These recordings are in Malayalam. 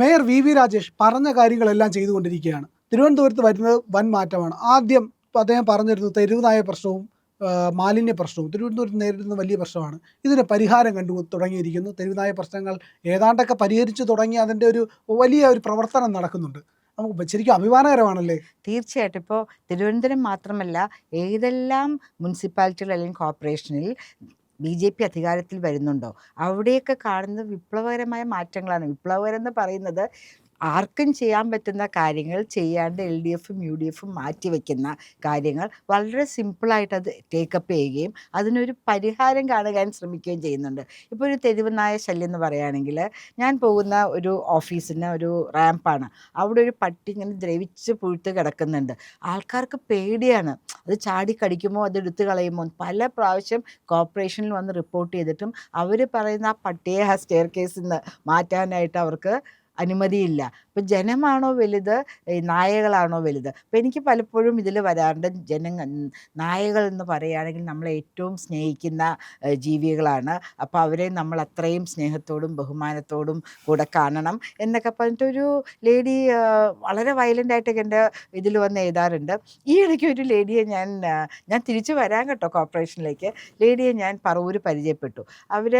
മേയർ വി വി രാജേഷ് പറഞ്ഞ കാര്യങ്ങളെല്ലാം ചെയ്തുകൊണ്ടിരിക്കുകയാണ്. തിരുവനന്തപുരത്ത് വരുന്നത് വൻ മാറ്റമാണ്. ആദ്യം അദ്ദേഹം പറഞ്ഞിരുന്നു തെരുവുനായ പ്രശ്നവും മാലിന്യ പ്രശ്നവും തിരുവനന്തപുരത്ത് നേരിടുന്ന വലിയ പ്രശ്നമാണ്. ഇതിന് പരിഹാരം കണ്ടു തുടങ്ങിയിരിക്കുന്നു. തെരുവുനായ പ്രശ്നങ്ങൾ ഏതാണ്ടൊക്കെ പരിഹരിച്ചു തുടങ്ങി അതിന്റെ ഒരു വലിയ ഒരു പ്രവർത്തനം നടക്കുന്നുണ്ട്. നമുക്ക് ശരിക്കും അഭിമാനകരമാണല്ലേ? തീർച്ചയായിട്ടും. ഇപ്പോൾ തിരുവനന്തപുരം മാത്രമല്ല ഏതെല്ലാം മുനിസിപ്പാലിറ്റികൾ അല്ലെങ്കിൽ കോർപ്പറേഷനിൽ ബി ജെ പി അധികാരത്തിൽ വരുന്നുണ്ടോ? അവിടെയൊക്കെ കാണുന്ന വിപ്ലവകരമായ മാറ്റങ്ങളാണ്. വിപ്ലവകരം എന്ന് പറയുന്നത് ആർക്കും ചെയ്യാൻ പറ്റുന്ന കാര്യങ്ങൾ ചെയ്യാണ്ട് എൽ ഡി എഫും യു ഡി എഫും മാറ്റിവെക്കുന്ന കാര്യങ്ങൾ വളരെ സിമ്പിളായിട്ട് അത് ടേക്കപ്പ് ചെയ്യുകയും അതിനൊരു പരിഹാരം കാണുകയും ശ്രമിക്കുകയും ചെയ്യുന്നുണ്ട്. ഇപ്പോൾ ഒരു തെരുവ് നായ ശല്യം എന്ന് പറയുകയാണെങ്കിൽ ഞാൻ പോകുന്ന ഒരു ഓഫീസിന് ഒരു റാമ്പാണ്. അവിടെ ഒരു പട്ടി ഇങ്ങനെ ദ്രവിച്ച് പുഴുത്ത് കിടക്കുന്നുണ്ട്. ആൾക്കാർക്ക് പേടിയാണ്. അത് ചാടി കടിക്കുമോ അത് എടുത്തു കളയുമോ? പല പ്രാവശ്യം കോർപ്പറേഷനിൽ വന്ന് റിപ്പോർട്ട് ചെയ്തിട്ടും അവർ പറയുന്ന ആ പട്ടിയെ ആ സ്റ്റെയർ കേസിൽ നിന്ന് മാറ്റാനായിട്ട് അവർക്ക് അനുമതിയില്ല. അപ്പം ജനമാണോ വലുത്? നായകളാണോ വലുത്? അപ്പം എനിക്ക് പലപ്പോഴും ഇതിൽ വരാറുണ്ട്. ജനങ്ങൾ നായകൾ എന്ന് പറയുകയാണെങ്കിൽ നമ്മളെ ഏറ്റവും സ്നേഹിക്കുന്ന ജീവികളാണ്. അപ്പോൾ അവരെ നമ്മൾ അത്രയും സ്നേഹത്തോടും ബഹുമാനത്തോടും കൂടെ കാണണം എന്നൊക്കെ പറഞ്ഞിട്ടൊരു ലേഡി വളരെ വയലന്റായിട്ടൊക്കെ എന്റെ ഇതിൽ വന്ന് എഴുതാറുണ്ട്. ഈ ഇടയ്ക്ക് ഒരു ലേഡിയെ ഞാൻ ഞാൻ തിരിച്ചു വരാൻ കേട്ടോ കോർപ്പറേഷനിലേക്ക് ലേഡിയെ ഞാൻ പറവൂർ പരിചയപ്പെട്ടു. അവർ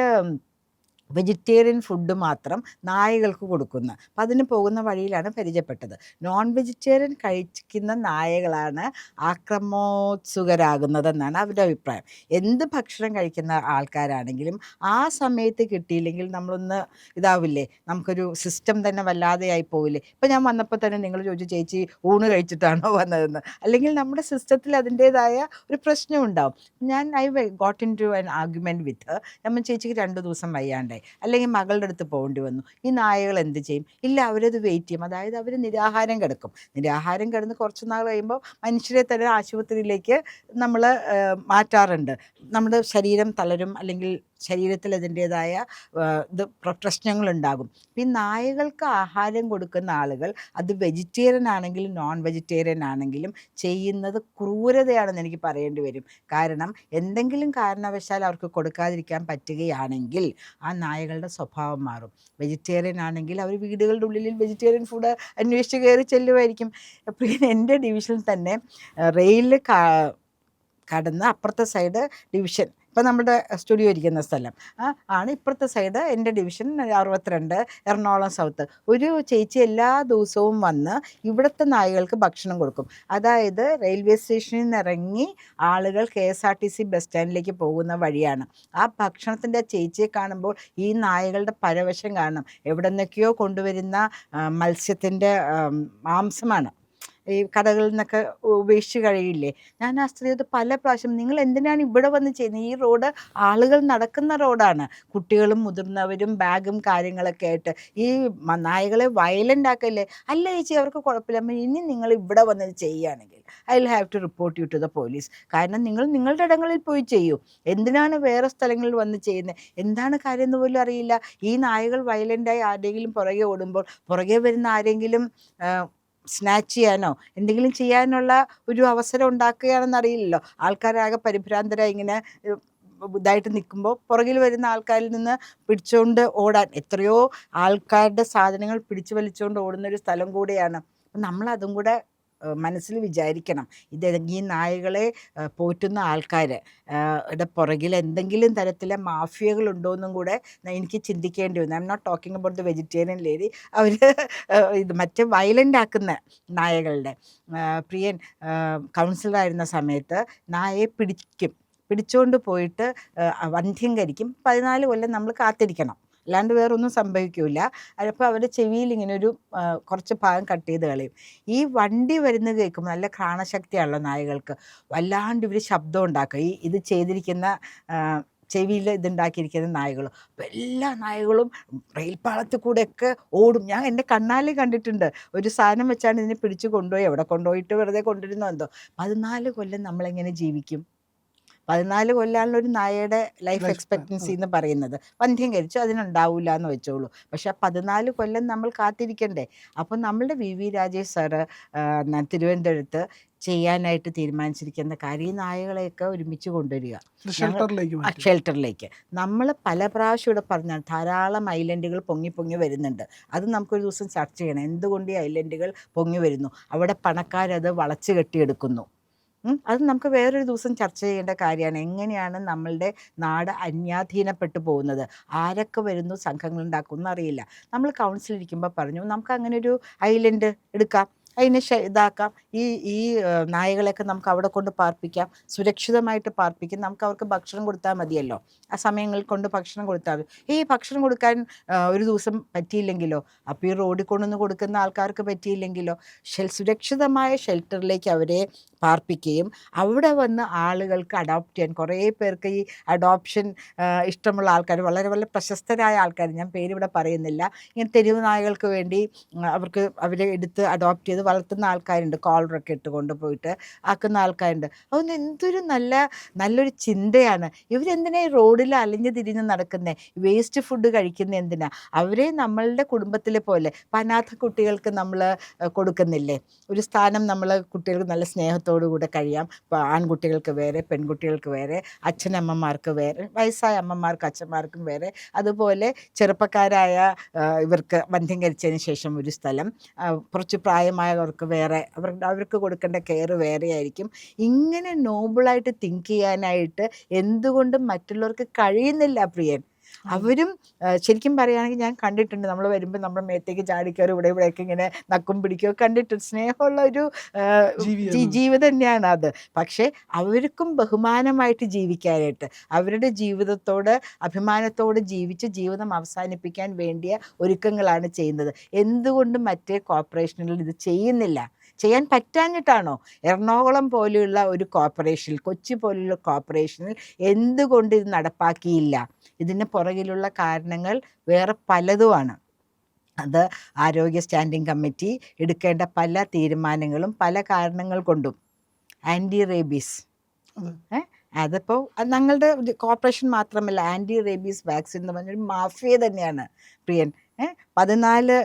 വെജിറ്റേറിയൻ ഫുഡ് മാത്രം നായകൾക്ക് കൊടുക്കുന്ന. അപ്പം അതിന് പോകുന്ന വഴിയിലാണ് പരിചയപ്പെട്ടത്. നോൺ വെജിറ്റേറിയൻ കഴിക്കുന്ന നായകളാണ് ആക്രമോത്സുകരാകുന്നതെന്നാണ് അവരുടെ അഭിപ്രായം. എന്ത് ഭക്ഷണം കഴിക്കുന്ന ആൾക്കാരാണെങ്കിലും ആ സമയത്ത് കിട്ടിയില്ലെങ്കിൽ നമ്മളൊന്ന് ഇതാവില്ലേ? നമുക്കൊരു സിസ്റ്റം തന്നെ വല്ലാതെയായി പോവില്ലേ? ഇപ്പം ഞാൻ വന്നപ്പോൾ തന്നെ നിങ്ങൾ ചോദിച്ചു ചേച്ചി ഊണ് കഴിച്ചിട്ടാണോ വന്നതെന്ന്? അല്ലെങ്കിൽ നമ്മുടെ സിസ്റ്റത്തിൽ അതിന്റേതായ ഒരു പ്രശ്നം ഉണ്ടാവും. ഞാൻ I got into an argument with നമ്മൾ ചേച്ചിക്ക് രണ്ട് ദിവസം വയ്യാണ്ടായി. അല്ലെങ്കിൽ മകളുടെ അടുത്ത് പോകേണ്ടി വന്നു. ഈ നായകൾ എന്ത് ചെയ്യും? ഇല്ല അവരത് വെയിറ്റ് ചെയ്യും. അതായത് അവർ നിരാഹാരം കിടക്കും. നിരാഹാരം കിടന്ന് കുറച്ച് നാൾ കഴിയുമ്പോൾ മനുഷ്യരെ തന്നെ ആശുപത്രിയിലേക്ക് നമ്മൾ മാറ്റാറുണ്ട്. നമ്മുടെ ശരീരം തളരും. അല്ലെങ്കിൽ ശരീരത്തിൽ അതിന്റേതായ ഇത് പ്രശ്നങ്ങളുണ്ടാകും. ഈ നായകൾക്ക് ആഹാരം കൊടുക്കുന്ന ആളുകൾ അത് വെജിറ്റേറിയൻ ആണെങ്കിലും നോൺ വെജിറ്റേറിയൻ ആണെങ്കിലും ചെയ്യുന്നത് ക്രൂരതയാണെന്ന് എനിക്ക് പറയേണ്ടി വരും. കാരണം എന്തെങ്കിലും കാരണവശാൽ അവർക്ക് കൊടുക്കാതിരിക്കാൻ പറ്റുകയാണെങ്കിൽ ആ നായകളുടെ സ്വഭാവം മാറും. വെജിറ്റേറിയൻ ആണെങ്കിൽ അവർ വീടുകളുടെ ഉള്ളിൽ വെജിറ്റേറിയൻ ഫുഡ് അന്വേഷിച്ച് കയറി ചെല്ലുമായിരിക്കും. അപ്പോൾ എന്റെ ഡിവിഷനിൽ തന്നെ റെയിലിൽ കടന്ന് അപ്പുറത്തെ സൈഡ് ഡിവിഷൻ ഇപ്പം നമ്മുടെ സ്റ്റുഡിയോ ഇരിക്കുന്ന സ്ഥലം. ആണ് ഇപ്പുറത്തെ സൈഡ് എന്റെ ഡിവിഷൻ അറുപത്തിരണ്ട് എറണാകുളം സൗത്ത് ഒരു ചേച്ചി എല്ലാ ദിവസവും വന്ന് ഇവിടുത്തെ നായകൾക്ക് ഭക്ഷണം കൊടുക്കും. അതായത് റെയിൽവേ സ്റ്റേഷനിൽ നിന്ന് ഇറങ്ങി ആളുകൾ K S R T C bus സ്റ്റാൻഡിലേക്ക് പോകുന്ന വഴിയാണ്. ആ ഭക്ഷണത്തിന്റെ ചേച്ചിയെ കാണുമ്പോൾ ഈ നായകളുടെ പരവശം കാണണം എവിടെ നിന്നൊക്കെയോ കൊണ്ടുവരുന്ന മത്സ്യത്തിന്റെ മാംസമാണ്. ഈ കടകളിൽ നിന്നൊക്കെ ഉപേക്ഷിച്ച് കഴിയില്ലേ? ഞാൻ ആ സ്ത്രീയോട് പല പ്രാവശ്യം നിങ്ങൾ എന്തിനാണ് ഇവിടെ വന്ന് ചെയ്യുന്നത്? ഈ റോഡ് ആളുകൾ നടക്കുന്ന റോഡാണ്. കുട്ടികളും മുതിർന്നവരും ബാഗും കാര്യങ്ങളൊക്കെ ആയിട്ട് ഈ നായകളെ വയലന്റ് ആക്കല്ലേ? അല്ല ചേച്ചി അവർക്ക് കുഴപ്പമില്ല. ഇനി നിങ്ങൾ ഇവിടെ വന്ന് ചെയ്യുകയാണെങ്കിൽ I will have to report you to the police കാരണം നിങ്ങൾ നിങ്ങളുടെ ഇടങ്ങളിൽ പോയി ചെയ്യൂ. എന്തിനാണ് വേറെ സ്ഥലങ്ങളിൽ വന്ന് ചെയ്യുന്നത്? എന്താണ് കാര്യം എന്ന് പോലും അറിയില്ല. ഈ നായകൾ വയലന്റായി ആരെങ്കിലും പുറകെ ഓടുമ്പോൾ പുറകെ വരുന്ന ആരെങ്കിലും സ്നാച്ച് ചെയ്യാനോ എന്തെങ്കിലും ചെയ്യാനുള്ള ഒരു അവസരം ഉണ്ടാക്കുകയാണെന്ന് അറിയില്ലല്ലോ. ആൾക്കാരാകെ പരിഭ്രാന്തരായി ഇങ്ങനെ ഇതായിട്ട് നിൽക്കുമ്പോൾ പുറകിൽ വരുന്ന ആൾക്കാരിൽ നിന്ന് പിടിച്ചുകൊണ്ട് ഓടാൻ എത്രയോ ആൾക്കാരുടെ സാധനങ്ങൾ പിടിച്ചു വലിച്ചുകൊണ്ട് ഓടുന്ന ഒരു സ്ഥലം കൂടെയാണ്. അതും കൂടെ മനസ്സിൽ വിചാരിക്കണം. ഇത് ഈ നായകളെ പോറ്റുന്ന ആൾക്കാർ ഇവിടെ പുറകിൽ എന്തെങ്കിലും തരത്തിലെ എന്നും കൂടെ എനിക്ക് ചിന്തിക്കേണ്ടി വന്നു. I'm not talking about the vegetarian lady അവർ ഇത് മറ്റേ വയലന്റ് ആക്കുന്ന നായകളുടെ പ്രിയൻ കൗൺസിലറായിരുന്ന സമയത്ത് നായയെ പിടിക്കും. പിടിച്ചുകൊണ്ട് പോയിട്ട് വന്ധ്യം കരിക്കും. പതിനാല് കൊല്ലം നമ്മൾ കാത്തിരിക്കണം. അല്ലാണ്ട് വേറെ ഒന്നും സംഭവിക്കില്ല അപ്പോൾ അവരുടെ ചെവിയിൽ ഇങ്ങനെ ഒരു കുറച്ച് ഭാഗം കട്ട് ചെയ്ത് കളയും. ഈ വണ്ടി വരുന്നത് കേൾക്കുമ്പോൾ നല്ല ഘ്രാണശക്തിയാണല്ലോ നായകൾക്ക്. വല്ലാണ്ട് ഇവർ ശബ്ദം ഉണ്ടാക്കും. ഈ ഇത് ചെയ്തിരിക്കുന്ന ചെവിയിൽ ഇതുണ്ടാക്കിയിരിക്കുന്ന നായകൾ അപ്പോൾ എല്ലാ നായകളും റെയിൽപ്പാളത്തിൽ കൂടെയൊക്കെ ഓടും. ഞാൻ എന്റെ കണ്ണാലെ കണ്ടിട്ടുണ്ട്. ഒരു സാധനം വെച്ചാണ് ഇതിനെ പിടിച്ച് കൊണ്ടുപോയി. എവിടെ കൊണ്ടുപോയിട്ട് വെറുതെ കൊണ്ടുവരുന്നോ എന്തോ. പതിനാല് കൊല്ലം നമ്മളെങ്ങനെ ജീവിക്കും? പതിനാല് കൊല്ലാണല്ലോ ഒരു നായയുടെ ലൈഫ് എക്സ്പെക്ടൻസി എന്ന് പറയുന്നത്. വന്ധ്യം കരിച്ചു അതിനുണ്ടാവില്ല എന്ന് വെച്ചോളൂ. പക്ഷെ ആ പതിനാല് കൊല്ലം നമ്മൾ കാത്തിരിക്കണ്ടേ? അപ്പം നമ്മളുടെ വി വി രാജേഷ് സാറ് തിരുവനന്തപുരത്ത് ചെയ്യാനായിട്ട് തീരുമാനിച്ചിരിക്കുന്ന കാര്യം നായകളെയൊക്കെ ഒരുമിച്ച് കൊണ്ടുവരിക. ഷെൽട്ടറിലേക്ക് നമ്മൾ പല പ്രാവശ്യം ഇവിടെ പറഞ്ഞാൽ ധാരാളം ഐലൻഡുകൾ പൊങ്ങി പൊങ്ങി വരുന്നുണ്ട്. അത് നമുക്കൊരു ദിവസം ചർച്ച ചെയ്യണം. എന്തുകൊണ്ട് ഈ ഐലൻഡുകൾ പൊങ്ങി വരുന്നു? അവിടെ പണക്കാരത് വളച്ച് കെട്ടിയെടുക്കുന്നു. അത് നമുക്ക് വേറൊരു ദിവസം ചർച്ച ചെയ്യേണ്ട കാര്യമാണ്. എങ്ങനെയാണ് നമ്മളുടെ നാട് അന്യാധീനപ്പെട്ടു പോകുന്നത്? ആരൊക്കെ വരുന്നു? സംഘങ്ങൾ ഉണ്ടാക്കുന്നു അറിയില്ല നമ്മൾ കൗൺസിലിരിക്കുമ്പോൾ പറഞ്ഞു നമുക്ക് അങ്ങനെ ഒരു ഐലൻഡ് എടുക്കാം. അതിനെ ഇതാക്കാം. ഈ ഈ നായകളെയൊക്കെ നമുക്ക് അവിടെ കൊണ്ട് പാർപ്പിക്കാം. സുരക്ഷിതമായിട്ട് പാർപ്പിക്കാം. നമുക്ക് അവർക്ക് ഭക്ഷണം കൊടുത്താൽ മതിയല്ലോ. ആ സമയങ്ങളിൽ കൊണ്ട് ഭക്ഷണം കൊടുത്താൽ മതി. ഈ ഭക്ഷണം കൊടുക്കാൻ ഒരു ദിവസം പറ്റിയില്ലെങ്കിലോ? അപ്പോൾ ഈ റോഡിൽ കൊണ്ടുവന്ന് കൊടുക്കുന്ന ആൾക്കാർക്ക് പറ്റിയില്ലെങ്കിലോ? ഷെൽ സുരക്ഷിതമായ ഷെൽട്ടറിലേക്ക് അവരെ പാർപ്പിക്കുകയും അവിടെ വന്ന് ആളുകൾക്ക് അഡോപ്റ്റ് ചെയ്യാൻ കുറേ പേർക്ക് ഈ അഡോപ്ഷൻ ഇഷ്ടമുള്ള ആൾക്കാർ വളരെ വളരെ പ്രശസ്തരായ ആൾക്കാർ ഞാൻ പേരിവിടെ പറയുന്നില്ല. ഇങ്ങനെ തെരുവ് നായകൾക്ക് വേണ്ടി അവർക്ക് അവരെ എടുത്ത് അഡോപ്റ്റ് ചെയ്ത് വളർത്തുന്ന ആൾക്കാരുണ്ട്. കോളറൊക്കെ ഇട്ട് കൊണ്ടുപോയിട്ട് ആക്കുന്ന ആൾക്കാരുണ്ട്. അതൊന്നും എന്തൊരു നല്ല നല്ലൊരു ചിന്തയാണ്. ഇവരെന്തിനാ റോഡിൽ അലിഞ്ഞു തിരിഞ്ഞ് നടക്കുന്നത് വേസ്റ്റ് ഫുഡ് കഴിക്കുന്ന എന്തിനാ? അവരെ നമ്മളുടെ കുടുംബത്തിലെ പോലെ പനാഥ കുട്ടികൾക്ക് നമ്മൾ കൊടുക്കുന്നില്ലേ? ഒരു സ്ഥാനം നമ്മൾ കുട്ടികൾക്ക് നല്ല സ്നേഹത്തോടു കൂടെ കഴിയാം. ആൺകുട്ടികൾക്ക് വേറെ പെൺകുട്ടികൾക്ക് വേറെ അച്ഛനമ്മമാർക്ക് വേറെ വയസ്സായ അമ്മമാർക്ക് അച്ഛന്മാർക്കും വേറെ. അതുപോലെ ചെറുപ്പക്കാരായ ഇവർക്ക് കഴിച്ചതിന് ശേഷം ഒരു സ്ഥലം. കുറച്ച് കുറച്ച് പ്രായമായവർക്ക് വേറെ അവർ അവർക്ക് കൊടുക്കേണ്ട കെയർ വേറെ ആയിരിക്കും. ഇങ്ങനെ നോബിളായിട്ട് തിങ്ക് ചെയ്യാനായിട്ട് എന്തുകൊണ്ടും മറ്റുള്ളവർക്ക് കഴിയുന്നില്ല പ്രിയൻ. അവരും ശരിക്കും പറയുകയാണെങ്കിൽ ഞാൻ കണ്ടിട്ടുണ്ട്. നമ്മൾ വരുമ്പോൾ നമ്മുടെ മേത്തേക്ക് ചാടിക്കയറും ഇവിടെ ഇവിടെയൊക്കെ ഇങ്ങനെ നക്കും പിടിക്കുകയോ കണ്ടിട്ടുണ്ട്. സ്നേഹമുള്ള ഒരു ജീവിതം തന്നെയാണ് അത്. പക്ഷേ അവർക്കും ബഹുമാനമായിട്ട് ജീവിക്കാനായിട്ട് അവരുടെ ജീവിതത്തോട് അഭിമാനത്തോട് ജീവിച്ച് ജീവിതം അവസാനിപ്പിക്കാൻ വേണ്ടിയ ഒരുക്കങ്ങളാണ് ചെയ്യുന്നത്. എന്തുകൊണ്ടും മറ്റേ കോർപ്പറേഷനുകൾ ഇത് ചെയ്യുന്നില്ല. ചെയ്യാൻ പറ്റാഞ്ഞിട്ടാണോ? എറണാകുളം പോലെയുള്ള ഒരു കോർപ്പറേഷനിൽ കൊച്ചി പോലെയുള്ള കോർപ്പറേഷനിൽ എന്തുകൊണ്ട് ഇത് നടപ്പാക്കിയില്ല? ഇതിന് പുറകിലുള്ള കാരണങ്ങൾ വേറെ പലതുമാണ്. അത് ആരോഗ്യ സ്റ്റാൻഡിംഗ് കമ്മിറ്റി എടുക്കേണ്ട പല തീരുമാനങ്ങളും പല കാരണങ്ങൾ കൊണ്ടും. ആന്റി റേബീസ് അതിപ്പോൾ ഞങ്ങളുടെ കോർപ്പറേഷൻ മാത്രമല്ല ആന്റി റേബീസ് വാക്സിൻ എന്ന് പറഞ്ഞൊരു മാഫിയ തന്നെയാണ്. പ്രിയൻ പതിനാല്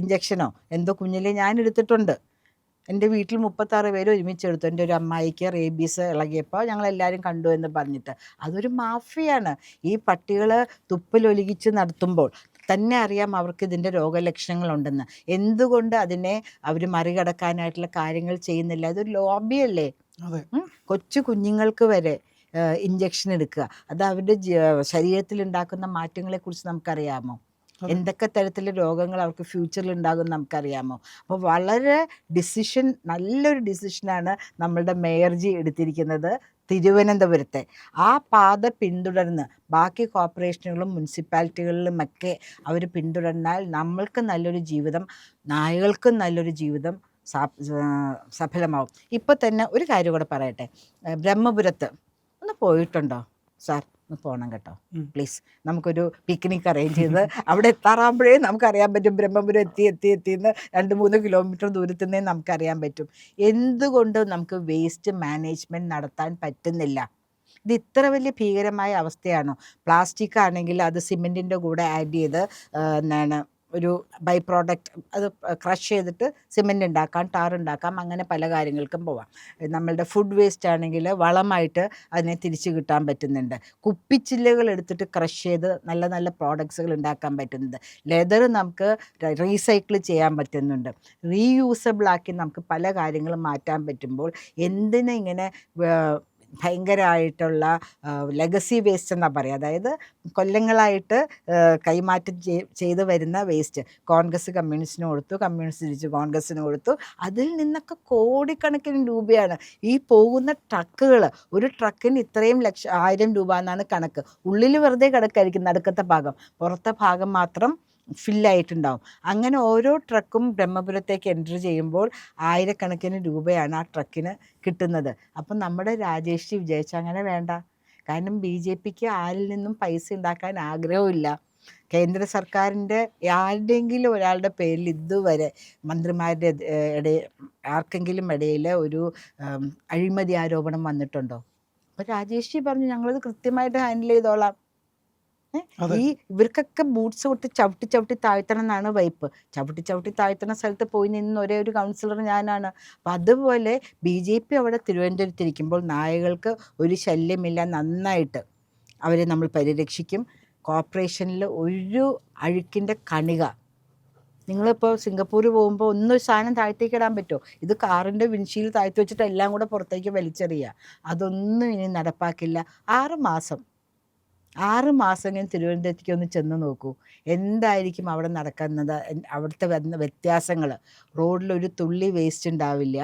ഇഞ്ചക്ഷനോ എന്തോ കുഞ്ഞിലെ ഞാൻ എടുത്തിട്ടുണ്ട്. എന്റെ വീട്ടിൽ മുപ്പത്താറ് പേര് ഒരുമിച്ചെടുത്തു. എന്റെ ഒരു അമ്മായിക്ക് റേബീസ് ഇളകിയപ്പോൾ ഞങ്ങളെല്ലാവരും കണ്ടു എന്ന് പറഞ്ഞിട്ട്. അതൊരു മാഫിയാണ്. ഈ പട്ടികൾ തുപ്പലൊലികിച്ച് നടത്തുമ്പോൾ തന്നെ അറിയാം അവർക്ക് ഇതിന്റെ രോഗലക്ഷണങ്ങളുണ്ടെന്ന്. എന്തുകൊണ്ട് അതിനെ അവർ മറികടക്കാനായിട്ടുള്ള കാര്യങ്ങൾ ചെയ്യുന്നില്ല? അതൊരു ലോബിയല്ലേ കൊച്ചു കുഞ്ഞുങ്ങൾക്ക് വരെ ഇഞ്ചക്ഷൻ എടുക്കുക. അത് അവരുടെ ശരീരത്തിൽ ഉണ്ടാക്കുന്ന മാറ്റങ്ങളെക്കുറിച്ച് നമുക്കറിയാമോ. എന്തൊക്കെ തരത്തിലുള്ള രോഗങ്ങൾ അവർക്ക് ഫ്യൂച്ചറിൽ ഉണ്ടാകും നമുക്കറിയാമോ? അപ്പോൾ വളരെ ഡിസിഷൻ നല്ലൊരു ഡിസിഷനാണ് നമ്മളുടെ മേയർജി എടുത്തിരിക്കുന്നത് തിരുവനന്തപുരത്തെ. ആ പാത പിന്തുടർന്ന് ബാക്കി കോർപ്പറേഷനുകളും മുനിസിപ്പാലിറ്റികളിലും ഒക്കെ അവർ പിന്തുടർന്നാൽ നമ്മൾക്ക് നല്ലൊരു ജീവിതം നായകൾക്കും നല്ലൊരു ജീവിതം സഫലമാവും. ഇപ്പോൾ തന്നെ ഒരു കാര്യം കൂടെ പറയട്ടെ. ബ്രഹ്മപുരത്ത് ഒന്ന് പോയിട്ടുണ്ടോ സാർ? ഒന്ന് പോകണം കേട്ടോ. പ്ലീസ് നമുക്കൊരു പിക്നിക് അറേഞ്ച് ചെയ്ത് അവിടെ എത്താറാകുമ്പോഴേ നമുക്കറിയാൻ പറ്റും. ബ്രഹ്മപുരം എത്തി എത്തി എത്തി എന്ന് രണ്ട് മൂന്ന് കിലോമീറ്റർ ദൂരത്തിൽ നിന്നേ നമുക്കറിയാൻ പറ്റും. എന്തുകൊണ്ട് നമുക്ക് വേസ്റ്റ് മാനേജ്മെന്റ് നടത്താൻ പറ്റുന്നില്ല. ഇത് ഇത്ര വലിയ ഭീകരമായ അവസ്ഥയാണോ? പ്ലാസ്റ്റിക് ആണെങ്കിൽ അത് സിമെന്റിന്റെ കൂടെ ആഡ് ചെയ്ത് എന്നാണ് എന്താണ് ഒരു ബൈ പ്രോഡക്റ്റ് അത് ക്രഷ് ചെയ്തിട്ട് സിമെന്റ് ഉണ്ടാക്കാം ടാർ ഉണ്ടാക്കാം അങ്ങനെ പല കാര്യങ്ങൾക്കും പോവാം. നമ്മളുടെ ഫുഡ് വേസ്റ്റ് ആണെങ്കിൽ വളമായിട്ട് അതിനെ തിരിച്ചു കിട്ടാൻ പറ്റുന്നുണ്ട്. കുപ്പിച്ചില്ലുകൾ എടുത്തിട്ട് ക്രഷ് ചെയ്ത് നല്ല നല്ല പ്രോഡക്ട്സുകൾ ഉണ്ടാക്കാൻ പറ്റുന്നുണ്ട്. ലെതർ നമുക്ക് റീസൈക്കിൾ ചെയ്യാൻ പറ്റുന്നുണ്ട്. റീയൂസബിൾ ആക്കി നമുക്ക് പല കാര്യങ്ങളും മാറ്റാൻ പറ്റുമ്പോൾ എന്തിനെ ഇങ്ങനെ ഭയങ്കരമായിട്ടുള്ള ലെഗസി വേസ്റ്റ് എന്നാ പറയുക അതായത് കൊല്ലങ്ങളായിട്ട് കൈമാറ്റം ചെയ്ത് വരുന്ന വേസ്റ്റ് കോൺഗ്രസ് കമ്മ്യൂണിസ്റ്റിന് കൊടുത്തു കമ്മ്യൂണിസ്റ്റ് തിരിച്ച് കോൺഗ്രസ്സിന് കൊടുത്തു. അതിൽ നിന്നൊക്കെ കോടിക്കണക്കിന് രൂപയാണ്. ഈ പോകുന്ന ട്രക്കുകൾ ഒരു ട്രക്കിന് ഇത്രയും ലക്ഷം ആയിരം രൂപ എന്നാണ് കണക്ക്. ഉള്ളിൽ വെറുതെ കിടക്കായിരിക്കും നടുക്കത്തെ ഭാഗം. പുറത്തെ ഭാഗം മാത്രം ഫില്ലായിട്ടുണ്ടാവും. അങ്ങനെ ഓരോ ട്രക്കും ബ്രഹ്മപുരത്തേക്ക് എൻട്രി ചെയ്യുമ്പോൾ ആയിരക്കണക്കിന് രൂപയാണ് ആ ട്രക്കിന് കിട്ടുന്നത്. അപ്പം നമ്മുടെ രാജേഷ് വിജയിച്ച അങ്ങനെ വേണ്ട. കാരണം ബി ജെ പിക്ക് ആരിൽ നിന്നും പൈസ ഉണ്ടാക്കാൻ ആഗ്രഹമില്ല കേന്ദ്ര സർക്കാരിന്റെ ആരുടെയെങ്കിലും ഒരാളുടെ പേരിൽ ഇതുവരെ മന്ത്രിമാരുടെ ഇടയിൽ ആർക്കെങ്കിലും ഇടയിൽ ഒരു അഴിമതി ആരോപണം വന്നിട്ടുണ്ടോ? അപ്പോൾ രാജേഷ് പറഞ്ഞു ഞങ്ങളത് കൃത്യമായിട്ട് ഹാൻഡിൽ ചെയ്തോളാം. ഈ ഇവർക്കൊക്കെ ബൂട്ട്സ് കൊടുത്ത് ചവിട്ടി ചവിട്ടി താഴ്ത്തണം എന്നാണ് വൈപ്പ് ചവിട്ടി ചവിട്ടി താഴ്ത്തണ സ്ഥലത്ത് പോയി നിന്ന് ഒരേ ഒരു കൗൺസിലർ ഞാനാണ്. അപ്പം അതുപോലെ ബി ജെ പി അവിടെ തിരുവനന്തപുരത്തിരിക്കുമ്പോൾ നായകൾക്ക് ഒരു ശല്യമില്ല നന്നായിട്ട്. അവരെ നമ്മൾ പരിരക്ഷിക്കും. കോർപ്പറേഷനിൽ ഒരു അഴുക്കിന്റെ കണിക. നിങ്ങളിപ്പോൾ സിംഗപ്പൂർ പോകുമ്പോൾ ഒന്നും സാധനം താഴ്ത്തേക്ക് ഇടാൻ പറ്റുമോ? ഇത് കാറിന്റെ വിൻഷീൽ താഴ്ത്തി വെച്ചിട്ട് എല്ലാം കൂടെ പുറത്തേക്ക് വലിച്ചെറിയുക. അതൊന്നും ഇനി നടപ്പാക്കില്ല. ആറ് മാസം. ആറ് മാസം ഞാൻ തിരുവനന്തപുരത്തേക്ക് ഒന്ന് ചെന്ന് നോക്കൂ. എന്തായിരിക്കും അവിടെ നടക്കുന്നത് അവിടുത്തെ വന്ന വ്യത്യാസങ്ങൾ? റോഡിൽ ഒരു തുള്ളി വേസ്റ്റ് ഉണ്ടാവില്ല.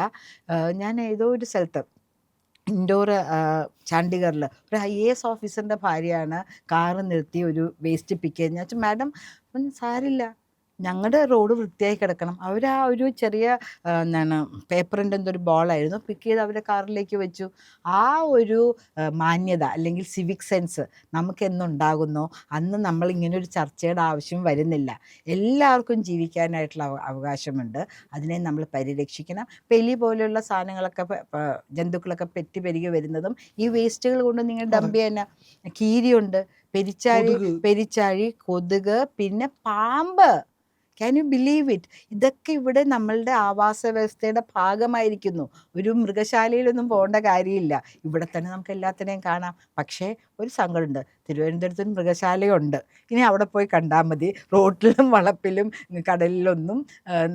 ഞാൻ ഏതോ ഒരു സ്ഥലത്ത് ഇൻഡോർ ചണ്ഡീഗറിൽ ഒരു ഐ എ എസ് ഓഫീസറിന്റെ ഭാര്യയാണ് കാറ് നിർത്തി ഒരു വേസ്റ്റ് പിക്ക് ചെയ്ത് ഞാൻ മാഡം സാരില്ല. ഞങ്ങളുടെ റോഡ് വൃത്തിയായി കിടക്കണം. അവർ ആ ഒരു ചെറിയ എന്താണ് പേപ്പറിന്റെ എന്തൊരു ബോളായിരുന്നു പിക്ക് ചെയ്ത് അവരെ കാറിലേക്ക് വെച്ചു. ആ ഒരു മാന്യത അല്ലെങ്കിൽ സിവിക് സെൻസ് നമുക്ക് എന്നുണ്ടാകുന്നോ. അന്ന് നമ്മൾ ഇങ്ങനെ ഒരു ചർച്ചയുടെ ആവശ്യം വരുന്നില്ല. എല്ലാവർക്കും ജീവിക്കാനായിട്ടുള്ള അവ- അവകാശമുണ്ട്. അതിനെ നമ്മൾ പരിരക്ഷിക്കണം. പെലി പോലെയുള്ള സാധനങ്ങളൊക്കെ ജന്തുക്കളൊക്കെ പെറ്റി പെരുകി വരുന്നതും ഈ വേസ്റ്റുകൾ കൊണ്ട് നിങ്ങൾ ഡംപ് ചെയ്യാൻ കീരിയുണ്ട്. പെരിച്ചാഴി. പെരിച്ചാഴി കൊതുക് പിന്നെ പാമ്പ്. ക്യാൻ യു ബിലീവ് ഇറ്റ് ഇതൊക്കെ ഇവിടെ നമ്മളുടെ ആവാസ വ്യവസ്ഥയുടെ ഭാഗമായിരിക്കുന്നു. ഒരു മൃഗശാലയിലൊന്നും പോകേണ്ട കാര്യമില്ല. ഇവിടെ തന്നെ നമുക്ക് എല്ലാത്തിനെയും കാണാം. പക്ഷേ ഒരു സങ്കടമുണ്ട്. തിരുവനന്തപുരത്ത് ഒരു മൃഗശാലയുണ്ട്. ഇനി അവിടെ പോയി കണ്ടാൽ മതി. റോട്ടിലും വളപ്പിലും കടലിലൊന്നും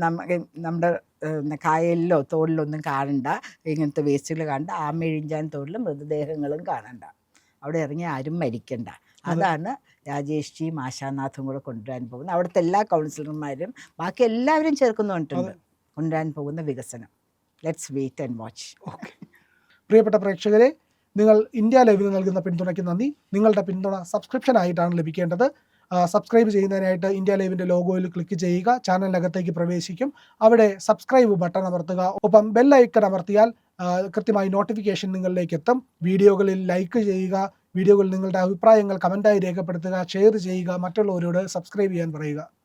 നമുക്ക് നമ്മ നമ്മുടെ കായലിലോ തോടിലൊന്നും കാണണ്ട. ഇങ്ങനത്തെ വേസ്റ്റുകൾ കാണണ്ട. ആമയിഴിഞ്ചാൻ തോടിലും മൃതദേഹങ്ങളും കാണണ്ട. അവിടെ ഇറങ്ങി ആരും മരിക്കണ്ട. അതാണ് രാജേഷ് ജിയും ആശാനാഥും കൂടെ കൊണ്ടുവരാൻ പോകുന്നത് അവിടുത്തെ എല്ലാ കൗൺസിലർമാരും ബാക്കി എല്ലാവരും ചേർക്കുന്നുണ്ട് കൊണ്ടുവരാൻ പോകുന്ന വികസനം. Let's wait and watch okay പ്രിയപ്പെട്ട പ്രേക്ഷകരെ നിങ്ങൾ ഇന്ത്യ ലൈവിന് നൽകുന്ന പിന്തുണയ്ക്ക് നന്ദി. നിങ്ങളുടെ പിന്തുണ സബ്സ്ക്രിപ്ഷൻ ആയിട്ടാണ് ലഭിക്കേണ്ടത്. സബ്സ്ക്രൈബ് ചെയ്യുന്നതിനായിട്ട് ഇന്ത്യ ലൈവിന്റെ ലോഗോയിൽ ക്ലിക്ക് ചെയ്യുക. ചാനലിനകത്തേക്ക് പ്രവേശിക്കും. അവിടെ സബ്സ്ക്രൈബ് ബട്ടൺ അമർത്തുക. ഒപ്പം ബെൽ അമർത്തിയാൽ കൃത്യമായി നോട്ടിഫിക്കേഷൻ നിങ്ങളിലേക്ക് എത്തും. വീഡിയോകളിൽ ലൈക്ക് ചെയ്യുക. വീഡിയോകളിൽ നിങ്ങളുടെ അഭിപ്രായങ്ങൾ കമന്റായി രേഖപ്പെടുത്തുക. ഷെയർ ചെയ്യുക. മറ്റുള്ളവരോട് സബ്സ്ക്രൈബ് ചെയ്യാൻ പറയുക.